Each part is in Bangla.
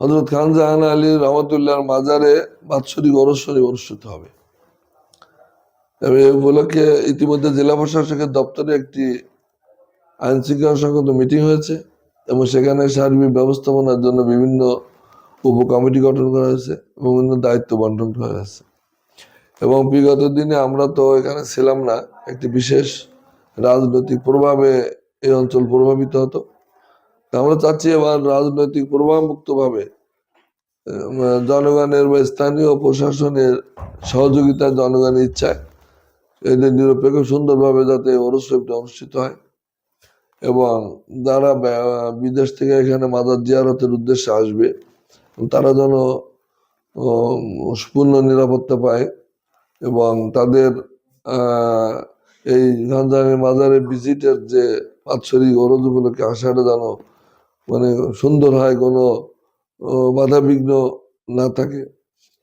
হজরত খান জাহান আলী রহমতুল্লাহর মাজারে বাৎসরিক অরস্বরী অনুষ্ঠিত হবে। তবে এই উপলক্ষে ইতিমধ্যে জেলা প্রশাসকের দপ্তরে একটি আইন শৃঙ্খলা সংক্রান্ত মিটিং হয়েছে এবং সেখানে সার্বিক ব্যবস্থাপনার জন্য বিভিন্ন উপ কমিটি গঠন করা হয়েছে এবং বিভিন্ন দায়িত্ব বন্টন করা হয়েছে। এবং বিগত দিনে আমরা তো এখানে ছিলাম না, একটি বিশেষ রাজনৈতিক প্রভাবে এই অঞ্চল প্রভাবিত হতো। আমরা চাচ্ছি এবার রাজনৈতিক প্রভাব মুক্তভাবে উম, জনগণের বা স্থানীয় প্রশাসনের সহযোগিতা জনগণের ইচ্ছায় এদের নিরপেক্ষ সুন্দরভাবে যাতে অনুষ্ঠিত অনুষ্ঠিত হয় এবং যারা বিদেশ থেকে এখানে মাদার জিয়ারতের উদ্দেশ্যে আসবে তারা যেন পূর্ণ নিরাপত্তা পায় এবং তাদের এই গান্ধারের মাজারের ভিজিটের যে বাৎসরিক অরজ উপলক্ষে আসাটা যেন মানে সুন্দর হয়, কোনো বাধা বিঘ্ন না থাকে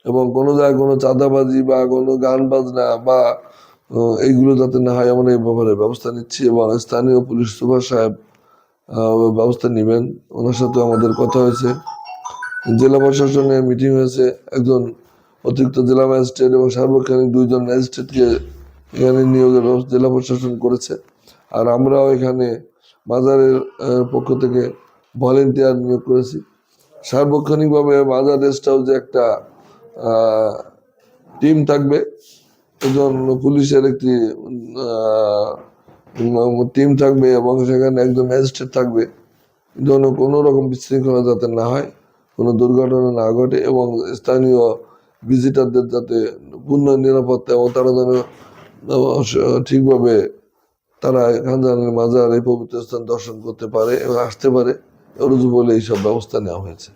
এবং কোনো জায়গায় কোনো চাঁদাবাজি বা কোনো গান বাজনা বা এইগুলো যাতে না হয়, আমরা এই ব্যাপারে ব্যবস্থা নিচ্ছি এবং স্থানীয় পুলিশ সুপার সাহেব ব্যবস্থা নেবেন। ওনার সাথে আমাদের কথা হয়েছে। জেলা প্রশাসনের মিটিং হয়েছে। একজন অতিরিক্ত জেলা ম্যাজিস্ট্রেট এবং সার্বক্ষণিক দুইজন ম্যাজিস্ট্রেটকে এখানে নিয়োগের জেলা প্রশাসন করেছে। আর আমরাও এখানে বাজারের পক্ষ থেকে ভলেন্টিয়ার নিয়োগ করেছি। সার্বক্ষণিকভাবে বাজার রেস্ট হাউসে একটা টিম থাকবে। একজন পুলিশের একটি টিম থাকবে এবং সেখানে একজন ম্যাজিস্ট্রেট থাকবে। যেন কোনো রকম বিশৃঙ্খলা যাতে না হয়, কোনো দুর্ঘটনা না ঘটে এবং স্থানীয় ভিজিটারদের যাতে পূর্ণ নিরাপত্তা এবং তারা যেন ঠিকভাবে তারা খানজানের মাজার এই পবিত্র স্থান দর্শন করতে পারে এবং আসতে পারে। রুজু বলে এইসব ব্যবস্থা নেওয়া হয়েছে